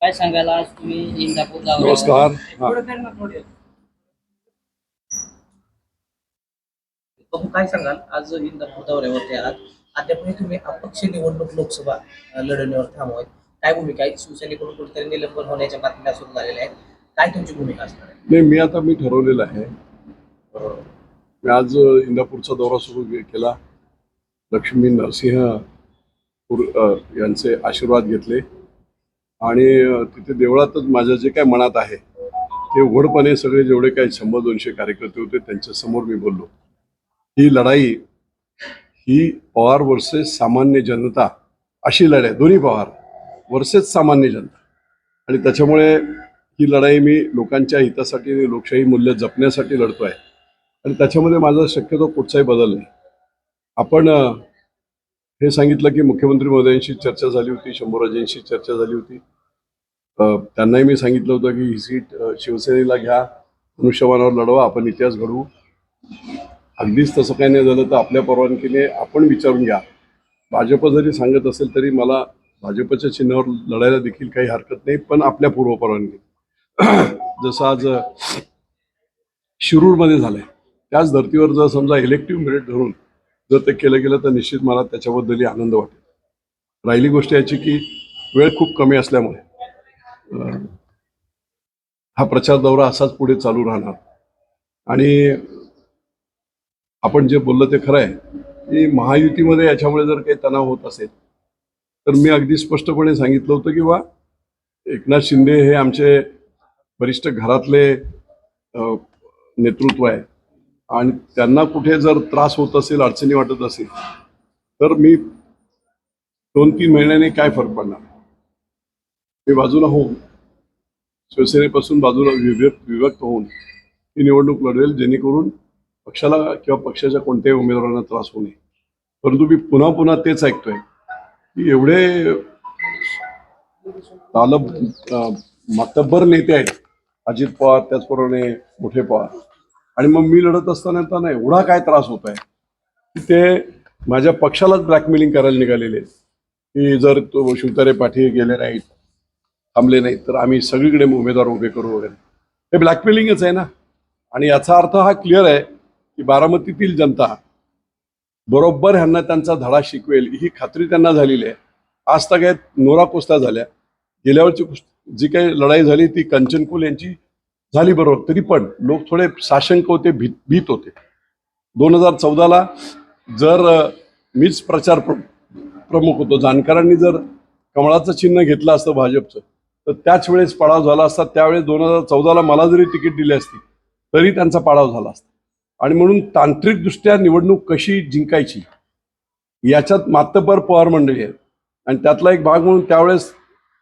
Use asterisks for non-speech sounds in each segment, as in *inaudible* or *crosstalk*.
काय सांगायला आज तुम्ही इंदापूर दौऱ्यावर- नमस्कार. हा. बघू काय सांगाल? आज इंदापूर दौऱ्यावरती आहात. अद्यापही तुम्ही अपक्ष निवडणूक लोकसभा अ, लढवण्यावर थांबवाय काय भूमिका आहे? शिवसेनेकडून कुठेतरी निलंबन होण्याच्या बातम्या सुरू झालेल्या आहेत. काय तुमची भूमिका असणार आहे? नाही मी आता मी ठरवलेलं आहे. अं, मी आज इंदापूरचा दौरा सुरू के- केला. लक्ष्मी नरसिंह पुर- अं, यांचे आशीर्वाद घेतले. आणि तिथे देवळातच माझ्या जे काय मनात आहे ते उघडपणे सगळे जेवढे काही शंभर दोनशे कार्यकर्ते होते त्यांच्यासमोर मी बोललो. ही लढाई ही पवार वर्सेस सामान्य जनता अशी लढाई दोन्ही पवार वर्सेस सामान्य जनता. आणि त्याच्यामुळे ही लढाई मी लोकांच्या हितासाठी आणि लोकशाही मूल्य जपण्यासाठी लढतो आहे आणि त्याच्यामध्ये माझा शक्यतो कुठचाही बदल नाही. आपण हे सांगितलं की मुख्यमंत्री महोदयांशी चर्चा झाली होती शंभूराजेंशी चर्चा झाली होती. त्यांनाही मी सांगितलं होतं की ही सीट शिवसेनेला घ्या मनुष्यवानावर लढवा आपण इतिहास घडवू. अगदीच तसं काही नाही झालं तर आपल्या परवानगीने आपण विचारून घ्या. भाजप जरी सांगत असेल तरी मला भाजपच्या चिन्हावर लढायला देखील काही हरकत नाही पण आपल्या पूर्व परवानगी *clears throat* जसं आज अ, शिरूरमध्ये झालंय. त्याच धर्तीवर जर समजा इलेक्टिव्ह मेरिट धरून जर ते केलं गेलं तर निश्चित मला त्याच्याबद्दलही आनंद वाटेल. राहिली गोष्ट याची की वेळ खूप कमी असल्यामुळे हा प्रचार दौरा असाच पुढे चालू राहणार. आणि आपण जे बोललं ते खरं आहे की महायुतीमध्ये याच्यामुळे जर काही तणाव होत असेल तर मी अगदी स्पष्टपणे सांगितलं होतं की वा एकनाथ शिंदे हे आमचे वरिष्ठ घरातले नेतृत्व आहे. आणि त्यांना कुठे जर त्रास होत असेल अडचणी वाटत असेल तर मी दोन तीन महिन्याने काय फरक पडणार? मी बाजूला होऊन शिवसेनेपासून बाजूला विभक्त विभक्त होऊन ही निवडणूक लढवेल जेणेकरून पक्षाला किंवा पक्षाच्या कोणत्याही उमेदवारांना त्रास होऊ नये. परंतु मी पुन्हा पुन्हा तेच ऐकतोय की एवढे तालब अं, नेते आहेत. अजित पवार त्याचप्रमाणे मोठे पवार. आणि मग मी लढत असताना त्यांना एवढा काय त्रास होत आहे की ते माझ्या पक्षालाच ब्लॅकमेलिंग करायला निघालेले. की जर तो शिवतारे पाठी गेले नाहीत थांबले नाहीत तर आम्ही सगळीकडे उमेदवार उभे करू वगैरे. हे ब्लॅकमेलिंगच आहे ना. आणि याचा अर्थ हा क्लिअर आहे की बारामतीतील जनता बरोबर ह्यांना त्यांचा धडा शिकवेल ही खात्री त्यांना झालेली आहे. आज तर काय नोरा कोस्ता झाल्या. गेल्यावरची जी काही लढाई झाली ती कंचनकुल यांची झाली बरोबर. तरी पण लोक थोडे साशंक होते भीत भीत होते. दोन हजार चौदाला जर मीच प्रचार प्र प्रमुख होतो. जाणकारांनी जर कमळाचं चिन्ह घेतलं असतं भाजपचं तर त्याच वेळेस पडाव झाला असता. त्यावेळेस दोन हजार चौदाला मला जरी तिकीट दिली असती तरी त्यांचा पाडाव झाला असता. आणि म्हणून तांत्रिकदृष्ट्या निवडणूक कशी जिंकायची याच्यात मातब्बर पवार मंडळी आहेत. आणि त्यातला एक भाग म्हणून त्यावेळेस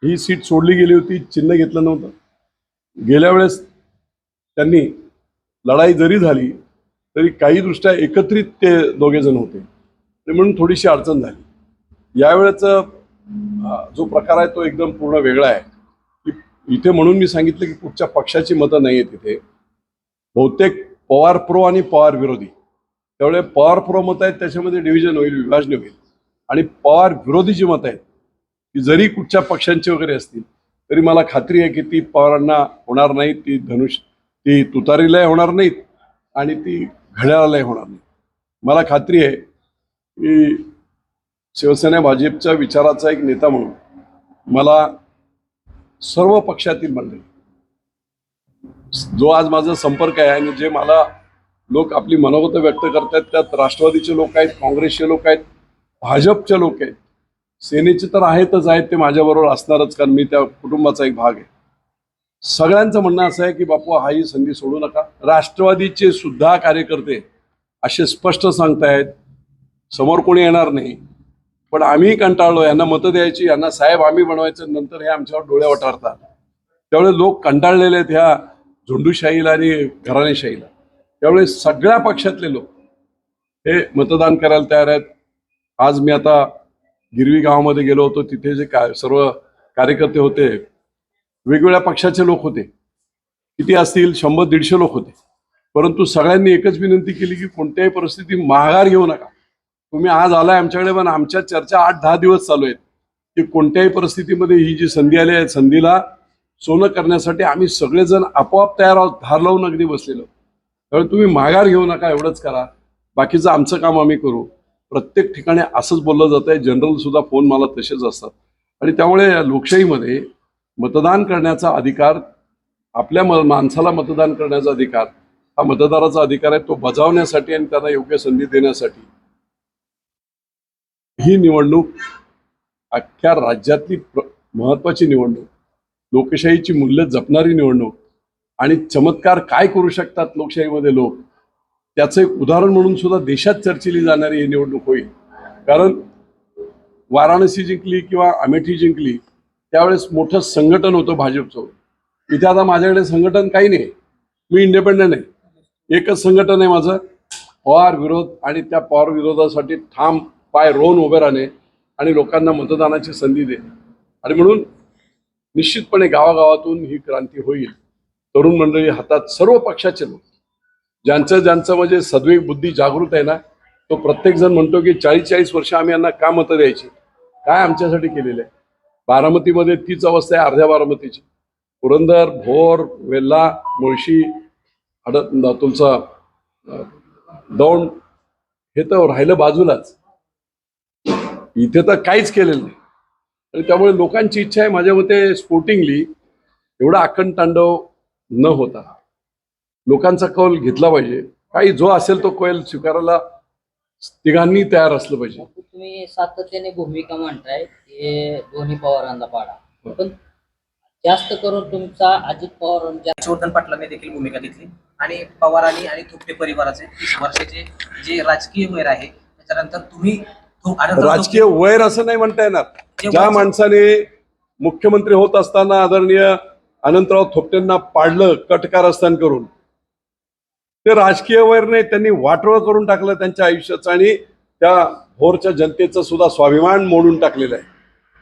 ही सीट सोडली गेली होती चिन्ह घेतलं नव्हतं. गेल्या वेळेस त्यांनी लढाई जरी झाली तरी काही दृष्ट्या एकत्रित ते दोघेजण होते. आणि म्हणून थोडीशी अडचण झाली. यावेळेचा जो प्रकार आहे तो एकदम पूर्ण वेगळा आहे. की इथे म्हणून मी सांगितलं की कुठच्या पक्षाची मतं नाही आहेत इथे बहुतेक पवार प्रो आणि पवार विरोधी. त्यामुळे पवार प्रो मत आहेत त्याच्यामध्ये डिव्हिजन होईल विभाजन होईल. आणि पवार विरोधी जी मतं आहेत की जरी कुठच्या पक्षांची वगैरे असतील तरी मला खात्री आहे की ती पवारांना होणार नाही ती धनुष ती तुतारीलाही होणार नाहीत आणि ती घड्याळालाही होणार नाही मला खात्री आहे की शिवसेना भाजपच्या विचाराचा एक नेता म्हणून मला सर्व पक्षातील मंडळी जो आज माझा संपर्क आहे आणि जे मला लोक आपली मनोगत व्यक्त करतात त्यात राष्ट्रवादीचे लोक आहेत काँग्रेसचे लोक आहेत भाजपचे लोक आहेत सेनेचे तर आहेतच आहेत ते माझ्याबरोबर असणारच कारण मी त्या कुटुंबाचा एक भाग आहे. सगळ्यांचं म्हणणं असं आहे की बापू हा ही संधी सोडू नका. राष्ट्रवादीचे सुद्धा कार्यकर्ते असे स्पष्ट सांगतायत समोर कोणी येणार नाही. पण आम्ही कंटाळलो यांना मतं द्यायची यांना साहेब आम्ही बनवायचं नंतर हे आमच्यावर डोळे वटारतात. त्यामुळे लोक कंटाळलेले आहेत ह्या झुंडूशाहीला आणि घराणेशाहीला. त्यामुळे सगळ्या पक्षातले लोक हे मतदान करायला तयार आहेत. आज मी आता गिरवी गावामध्ये गेलो होतो तिथे जे का सर्व कार्यकर्ते होते वेगवेगळ्या पक्षाचे लोक होते. किती असतील? शंभर दीडशे लोक होते. परंतु सगळ्यांनी एकच विनंती केली की कोणत्याही परिस्थिती माघार घेऊ नका. तुम्ही आज आलाय आमच्याकडे पण आमच्या चर्चा आठ दहा दिवस चालू आहेत. की कोणत्याही परिस्थितीमध्ये ही जी संधी आली आहे संधीला सोनं करण्यासाठी आम्ही सगळेजण आपोआप तयार आहोत. धार लावून अगदी बसलेलो त्यामुळे तुम्ही माघार घेऊ नका एवढंच करा. बाकीचं आमचं काम आम्ही करू. प्रत्येक ठिकाणी असंच बोललं जात आहे जनरल सुद्धा फोन मला तसेच असतात. आणि त्यामुळे लोकशाहीमध्ये मतदान करण्याचा अधिकार आपल्या म माणसाला मतदान करण्याचा अधिकार हा मतदाराचा अधिकार आहे तो बजावण्यासाठी आणि त्यांना योग्य संधी देण्यासाठी. ही निवडणूक अख्ख्या राज्यातली प्र- महत्वाची निवडणूक लोकशाहीची मूल्य जपणारी निवडणूक आणि चमत्कार काय करू शकतात लोकशाहीमध्ये लोक त्याचं एक उदाहरण म्हणून सुद्धा देशात चर्चिली जाणारी ही निवडणूक होईल. कारण वाराणसी जिंकली किंवा अमेठी जिंकली त्यावेळेस मोठं संघटन होतं भाजपचं. इथे आता माझ्याकडे संघटन काही नाही. मी इंडिपेंडंट आहे. एकच संघटन आहे माझं. पवार विरोध आणि त्या पवार विरोधासाठी ठाम पाय रोन उभे राहणे आणि लोकांना मतदानाची संधी देणे. आणि म्हणून निश्चितपणे गावागावातून ही क्रांती होईल. तरुण मंडळी हातात सर्व पक्षाचे लोक. ज्यांचं ज्यांचं म्हणजे सद्विक बुद्धी जागृत आहे ना तो प्रत्येकजण म्हणतो की चाळीस चाळीस वर्ष आम्ही यांना का मतं द्यायची? काय आमच्यासाठी केलेलं आहे? बारामतीमध्ये तीच अवस्था आहे अर्ध्या बारामतीची. पुरंदर भोर वेल्ला मुळशी हड तुमचं दौंड हे तर राहिलं बाजूलाच. इथे तर काहीच केलेलं नाही. आणि त्यामुळे लोकांची इच्छा आहे माझ्या मते स्पोर्टिंगली एवढा आखंड तांडव न होता लोकांचा कौल घेतला पाहिजे. काही जो असेल तो कौल स्वीकारायला तिघांनी तयार असलं पाहिजे. तुम्ही सातत्याने भूमिका मांडताय की दोन्ही पवारांना पाडा. पण जास्त करून तुमचा अजित पवारांच्या हर्षवर्धन पाटलांनी देखील भूमिका घेतली. आणि पवारांनी आणि थोपटे परिवाराचे तीस वर्षाचे जे राजकीय वैर आहे त्याच्यानंतर तुम्ही राजकीय वैर असं नाही म्हणता येणार. ज्या माणसाने मुख्यमंत्री होत असताना आदरणीय अनंतराव थोपटेंना पाडलं कटकारस्थान करून ते राजकीय वैर नाही त्यांनी वाटोळ करून टाकलं त्यांच्या आयुष्याचं आणि त्या भोरच्या जनतेचं सुद्धा स्वाभिमान मोडून टाकलेलं आहे.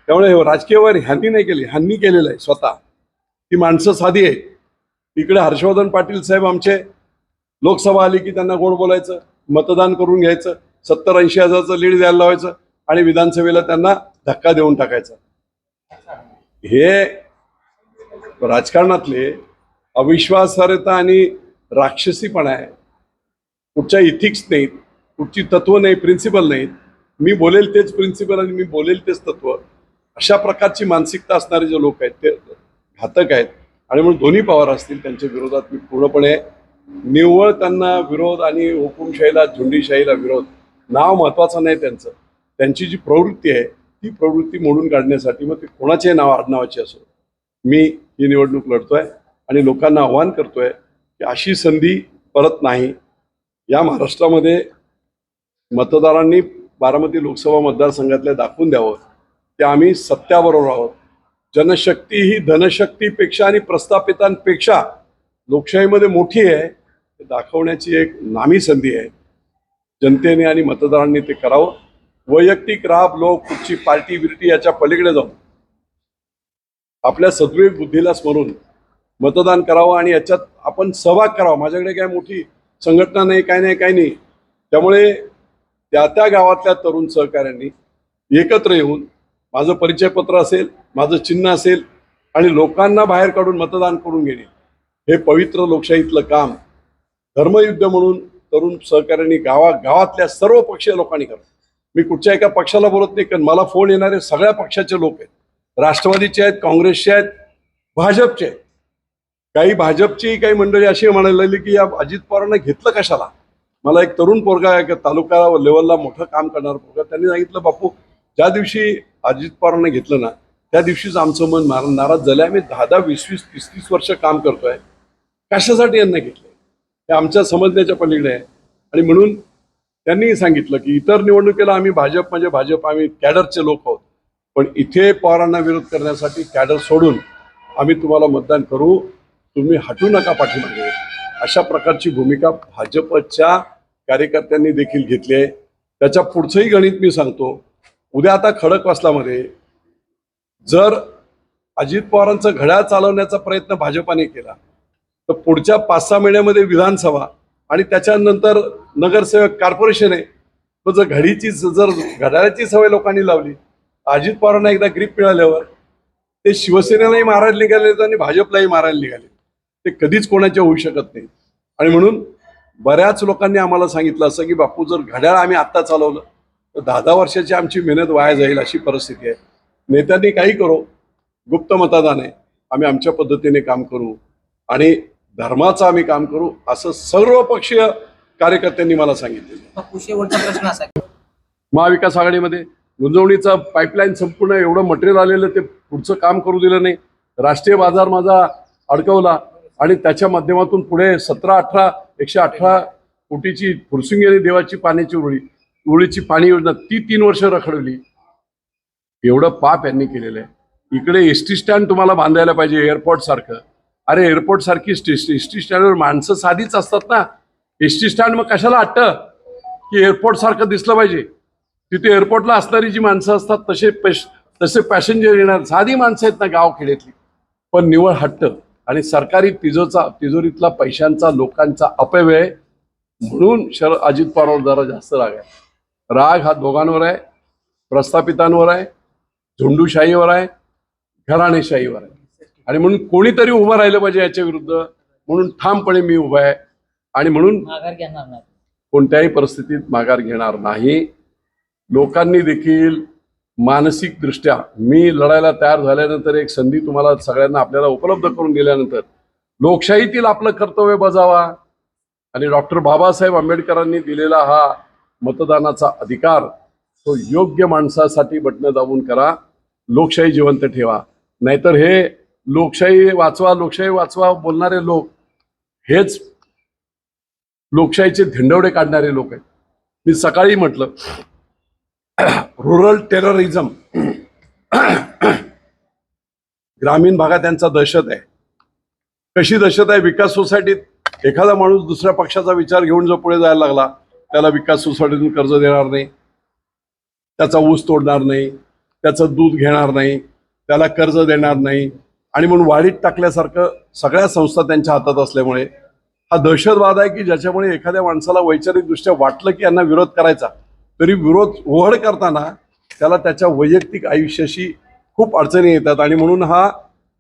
त्यामुळे हे राजकीय वर ह्यांनी नाही केली ह्यांनी केलेलं आहे स्वतः. ती माणसं साधी आहेत. इकडे हर्षवर्धन पाटील साहेब आमचे लोकसभा आली की त्यांना गोड बोलायचं मतदान करून घ्यायचं सत्तर ऐंशी हजारचं लीड द्यायला लावायचं आणि विधानसभेला त्यांना धक्का देऊन टाकायचा. हे राजकारणातले अविश्वासार्हता आणि राक्षसीपणा आहे. कुठच्या इथिक्स नाहीत कुठची तत्व नाही प्रिन्सिपल नाहीत. मी बोलेल तेच प्रिन्सिपल आणि मी बोलेल तेच तत्व अशा प्रकारची मानसिकता असणारे जे लोक आहेत ते घातक आहेत. आणि म्हणून दोन्ही पवार असतील त्यांच्या विरोधात मी पूर्णपणे निव्वळ त्यांना विरोध आणि हुकुमशाहीला झुंडीशाहीला विरोध नाव महत्वाचं नाही त्यांचं. त्यांची जी प्रवृत्ती आहे ती प्रवृत्ती मोडून काढण्यासाठी मग ते कोणाचे नाव आडनावाची असो. मी ही निवडणूक लढतोय आणि लोकांना आव्हान करतोय की अशी संधी परत नाही. या महाराष्ट्रामध्ये मतदारांनी बारामती लोकसभा मतदारसंघातल्या दाखवून द्यावं ते आम्ही सत्याबरोबर आहोत. जनशक्ती ही धनशक्तीपेक्षा आणि प्रस्थापितांपेक्षा लोकशाहीमध्ये मोठी आहे. हे दाखवण्याची एक नामी संधी आहे. जनतेने आणि मतदारांनी ते करावं. वैयक्तिक राब लोक कुठची पार्टी बिर्टी याच्या पलीकडे जाऊन आपल्या सद्विवेक बुद्धीला स्मरून मतदान करावं आणि याच्यात आपण सहभाग करावा. माझ्याकडे काय मोठी संघटना नाही काय नाही काय नाही. त्यामुळे त्या त्या गावातल्या तरुण सहकाऱ्यांनी एकत्र येऊन माझं परिचयपत्र असेल माझं चिन्ह असेल आणि लोकांना बाहेर काढून मतदान करून घेणे. हे पवित्र लोकशाहीतलं काम धर्मयुद्ध म्हणून तरुण सहकाऱ्यांनी गावा गावातल्या सर्व पक्षीय लोकांनी करावं मी कुठच्या एका पक्षाला बोलत नाही कारण मला फोन येणारे सगळ्या पक्षाचे लोक आहेत. राष्ट्रवादीचे आहेत काँग्रेसचे आहेत भाजपचे आहेत. काही भाजपची काही मंडळी अशी म्हणायला लागली की या अजित पवारांना घेतलं कशाला? मला एक तरुण पोरगा एक तालुका लेवलला मोठं काम करणार पोरगा त्यांनी सांगितलं बापू ज्या दिवशी अजित पवारांना घेतलं ना त्या दिवशीच आमचं मन नारा- नाराज झालं आम्ही दहा दहा वीस वीस तीस तीस वर्ष काम करतोय. कशासाठी यांना घेतलं हे आमच्या समजण्याच्या पलीकडे आहे. आणि म्हणून त्यांनी सांगितलं की इतर निवडणुकीला आम्ही भाजप म्हणजे भाजप आम्ही कॅडरचे लोक आहोत. पण इथे पवारांना विरोध करण्यासाठी कॅडर सोडून आम्ही तुम्हाला मतदान करू. तुम्ही हटू नका पाठीमागे. अशा प्रकारची भूमिका भाजपच्या कार्यकर्त्यांनी देखील घेतली आहे. त्याच्या पुढचंही गणित मी सांगतो. उद्या आता खडकवासलामध्ये जर अजित पवारांचं घड्याळ चालवण्याचा प्रयत्न भाजपाने केला तर पुढच्या पाच सहा महिन्यामध्ये विधानसभा आणि त्याच्यानंतर नगरसेवक कॉर्पोरेशन आहे तर जर घडीची जर घड्याळाची सवय लोकांनी लावली अजित पवारांना एकदा ग्रीप मिळाल्यावर ते शिवसेनेलाही मारायला निघाले आणि भाजपलाही मारायला निघाले ते कधीच कोणाच्या होऊ शकत नाही आणि म्हणून बऱ्याच लोकांनी आम्हाला सांगितलं असं की बापू जर घड्याळ आम्ही आत्ता चालवलं तर दहा दहा वर्षाची आमची मेहनत वाया जाईल अशी परिस्थिती आहे. नेत्यांनी काही करो गुप्त मतदान आहे आम्ही आमच्या पद्धतीने काम करू आणि धर्माचं आम्ही काम करू असं सर्व पक्षीय कार्यकर्त्यांनी मला सांगितलेलं शेवटचा प्रश्न असा महाविकास आघाडीमध्ये गुंजवणीचं पाईपलाईन संपूर्ण एवढं मटेरियल आलेलं ते पुढचं काम करू दिलं नाही. राष्ट्रीय बाजार माझा अडकवला आणि त्याच्या माध्यमातून पुढे सतरा अठरा एकशे अठरा कोटीची फुरसुंगेरी देवाची पाण्याची उरळी उरळीची पाणी योजना ती तीन वर्ष रखडवली एवढं पाप यांनी केलेलं आहे. इकडे एस टी स्टँड तुम्हाला बांधायला पाहिजे एअरपोर्ट सारखं. अरे एअरपोर्ट सारखी एस टी स्टँडवर माणसं साधीच असतात ना. एस टी स्टँड मग कशाला वाटतं की एअरपोर्ट सारखं दिसलं पाहिजे. तिथे एअरपोर्टला असणारी जी माणसं असतात तसे पेश तसे पॅसेंजर येणार. साधी माणसं आहेत ना गावखेड्यातली. पण निवळ हट्ट. आणि सरकारी तिजोचा तिजोरीतला पैशांचा लोकांचा अपव्यय म्हणून शर अजित पवार जरा जास्त राग आहे. राग हा दोघांवर आहे प्रस्थापितांवर आहे झुंडूशाहीवर आहे घराणेशाहीवर आहे. आणि म्हणून कोणीतरी उभं राहिलं पाहिजे याच्या विरुद्ध म्हणून ठामपणे मी उभा आहे. आणि म्हणून माघार घेणार नाही. कोणत्याही परिस्थितीत माघार घेणार नाही. लोकांनी देखील मानसिक दृष्ट्या मी लढायला तयार झाल्यानंतर एक संधी तुम्हाला सगळ्यांना आपल्याला उपलब्ध करून दिल्यानंतर लोकशाहीतील आपलं कर्तव्य बजावा. आणि डॉक्टर बाबासाहेब आंबेडकरांनी दिलेला हा मतदानाचा अधिकार तो योग्य माणसासाठी बटणं दाबून करा. लोकशाही जिवंत ठेवा. नाहीतर हे लोकशाही वाचवा लोकशाही वाचवा बोलणारे लोक हेच लोकशाहीचे धिंडवडे काढणारे लोक आहेत. मी सकाळी म्हटलं रुरल टेररिझम ग्रामीण भागात त्यांचा दहशत आहे. कशी दहशत आहे? विकास सोसायटीत एखादा माणूस दुसऱ्या पक्षाचा विचार घेऊन जो पुढे जायला लागला त्याला विकास सोसायटीतून कर्ज देणार नाही. त्याचा ऊस तोडणार नाही. त्याचं दूध घेणार नाही. त्याला कर्ज देणार नाही. आणि म्हणून वाढीत टाकल्यासारखं सगळ्या संस्था त्यांच्या हातात असल्यामुळे हा दहशतवाद आहे की ज्याच्यामुळे एखाद्या माणसाला वैचारिकदृष्ट्या वाटलं की यांना विरोध करायचा. तरी विरोध ओहड करताना त्याला त्याच्या वैयक्तिक आयुष्याशी खूप अडचणी येतात. आणि म्हणून हा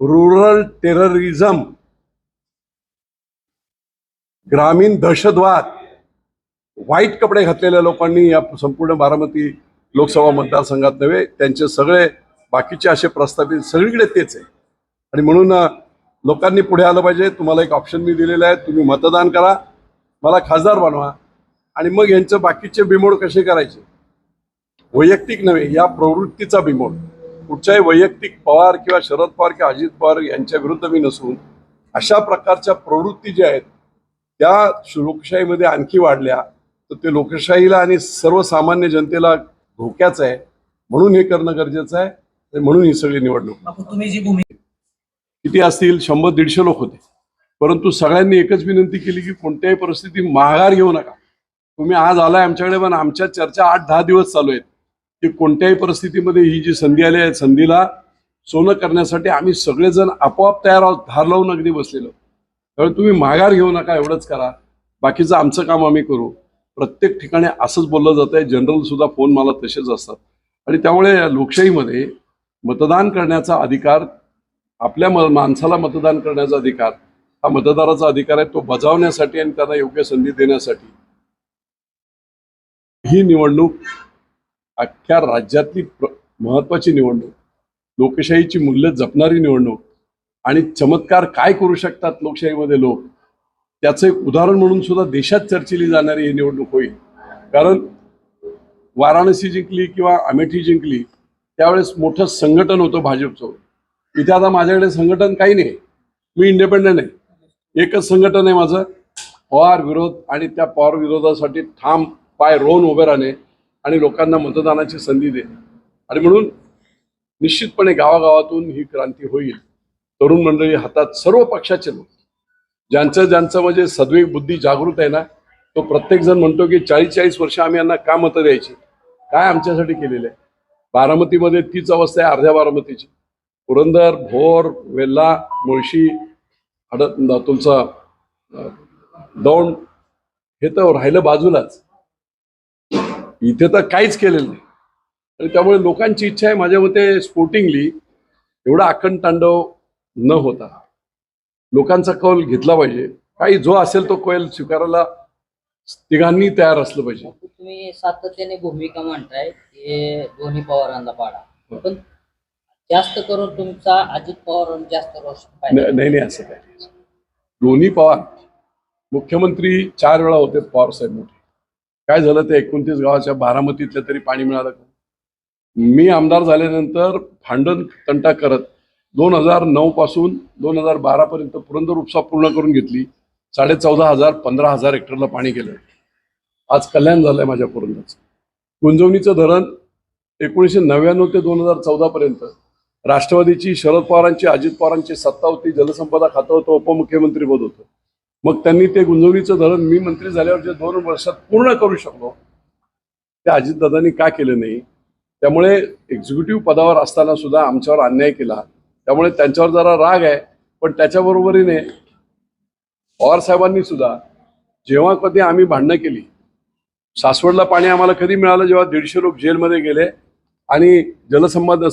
रुरल टेररिझम ग्रामीण दहशतवाद वाईट कपडे घातलेल्या लोकांनी या संपूर्ण बारामती लोकसभा मतदारसंघात नव्हे त्यांचे सगळे बाकीचे असे प्रस्थापित सगळीकडे तेच आहे. आणि म्हणून लोकांनी पुढे आलं पाहिजे. तुम्हाला एक ऑप्शन मी दिलेलं आहे. तुम्ही मतदान करा. मला खासदार बनवा. आणि मग यांचं बाकीचे बिमोड कसे करायचे? वैयक्तिक नव्हे या प्रवृत्तीचा बिमोड. कुठच्याही वैयक्तिक पवार किंवा शरद पवार किंवा अजित पवार यांच्या विरुद्ध मी नसून अशा प्रकारच्या प्रवृत्ती ज्या आहेत त्या लोकशाहीमध्ये आणखी वाढल्या तर ते लोकशाहीला आणि सर्वसामान्य जनतेला धोक्याचं आहे. म्हणून हे करणं गरजेचं आहे म्हणून ही सगळी निवडणूक. किती असतील? शंभर दीडशे लोक होते. परंतु सगळ्यांनी एकच विनंती केली की कोणत्याही परिस्थितीत माघार घेऊ नका. तुम्ही आज आलाय आमच्याकडे पण आमच्या चर्चा आठ दहा दिवस चालू आहेत. की कोणत्याही परिस्थितीमध्ये ही जी संधी आली आहे संधीला सोनं करण्यासाठी आम्ही सगळेजण आपोआप तयार आहोत धार लावून अगदी बसलेलो. त्यामुळे तुम्ही माघार घेऊ नका एवढंच करा. बाकीचं आमचं काम आम्ही करू. प्रत्येक ठिकाणी असंच बोललं जात आहे जनरल सुद्धा फोन मला तसेच असतात. आणि त्यामुळे लोकशाहीमध्ये मतदान करण्याचा अधिकार आपल्या म माणसाला मतदान करण्याचा अधिकार हा मतदाराचा अधिकार आहे तो बजावण्यासाठी आणि त्यांना योग्य संधी देण्यासाठी. ही निवडणूक अख्ख्या राज्यातली प्र- महत्वाची निवडणूक लोकशाहीची मूल्य जपणारी निवडणूक आणि चमत्कार काय करू शकतात लोकशाहीमध्ये लोक त्याचं एक उदाहरण म्हणून सुद्धा देशात चर्चिली जाणारी ही निवडणूक होईल. कारण वाराणसी जिंकली किंवा अमेठी जिंकली त्यावेळेस मोठं संघटन होतं भाजपचं. इथे आता माझ्याकडे संघटन काही नाही. मी इंडिपेंडंट आहे. एकच संघटन आहे माझं. पवार विरोध आणि त्या पवार विरोधासाठी ठाम पाय रोवून उभे राहणे आणि लोकांना मतदानाची संधी देणे. आणि म्हणून निश्चितपणे गावागावातून ही क्रांती होईल. तरुण मंडळी हातात सर्व पक्षाचे लोक. ज्यांचं ज्यांचं म्हणजे सद्विक बुद्धी जागृत आहे ना तो प्रत्येकजण म्हणतो की चाळीस चाळीस वर्ष आम्ही यांना का मतं द्यायची? काय आमच्यासाठी केलेलं आहे? बारामतीमध्ये तीच अवस्था आहे अर्ध्या बारामतीची. पुरंदर भोर वेल्ला मुळशी हड तुमचं दौंड हे तर राहिलं बाजूलाच. इथे तर काहीच केलेलं नाही. आणि त्यामुळे लोकांची इच्छा आहे माझ्या मते स्पोर्टिंगली एवढा आखंड तांडव न होता लोकांचा कौल घेतला पाहिजे. काही जो असेल तो कौल स्वीकारायला तिघांनी तयार असलं पाहिजे. तुम्ही सातत्याने भूमिका मांडताय की दोन्ही पवारांना पाडा. पण जास्त करून तुमचा अजित पवार जास्त रोष नाही नाही असं काय नाही. दोन्ही पवार मुख्यमंत्री चार वेळा होते पवार साहेब मोठे. काय झालं ते एकोणतीस गावाच्या बारामतीतलं तरी पाणी मिळालं का? मी आमदार झाल्यानंतर भांडण तंटा करत दोन हजार नऊ पासून दोन हजार बारा पर्यंत पुरंदर उपसा पूर्ण करून घेतली. साडे चौदा हजार पंधरा हजार हेक्टरला पाणी गेलं. आज कल्याण झालंय माझ्या पुरंदरचं. गुंजवणीचं धरण एकोणीसशे नव्याण्णव ते दोन हजार चौदा पर्यंत. राष्ट्रवादीची शरद पवारांची अजित पवारांची सत्ता होती जलसंपदा खातं होतं उपमुख्यमंत्री पद होतं. मग त्यांनी ते गुंजवणीचं धरण मी मंत्री झाल्यावर जे दोन वर्षात पूर्ण करू शकलो ते अजितदादांनी का केलं नाही? त्यामुळे एक्झिक्युटिव्ह पदावर असताना सुद्धा आमच्यावर अन्याय केला. त्यामुळे त्यांच्यावर जरा राग आहे पण त्याच्याबरोबरीने पवार साहेबांनी सुद्धा जेव्हा कधी आम्ही भांडणं केली सासवडला पाणी आम्हाला कधी मिळालं जेव्हा दीडशे लोक जेलमध्ये गेले आणि जलसंवाद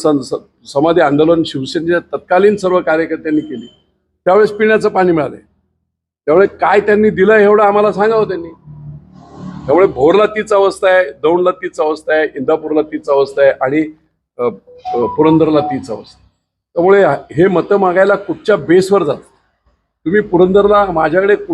समाधी आंदोलन शिवसेनेच्या तत्कालीन सर्व कार्यकर्त्यांनी केली त्यावेळेस पिण्याचं पाणी मिळाले त्यामुळे काय त्यांनी दिलं एवढं आम्हाला सांगावं त्यांनी. त्यामुळे भोरला तीच अवस्था आहे दौंडला तीच अवस्था आहे इंदापूरला तीच अवस्था आहे आणि पुरंदरला तीच अवस्था त्यामुळे हे मतं मागायला कुठच्या बेसवर जात तुम्ही पुरंदरला माझ्याकडे कुठ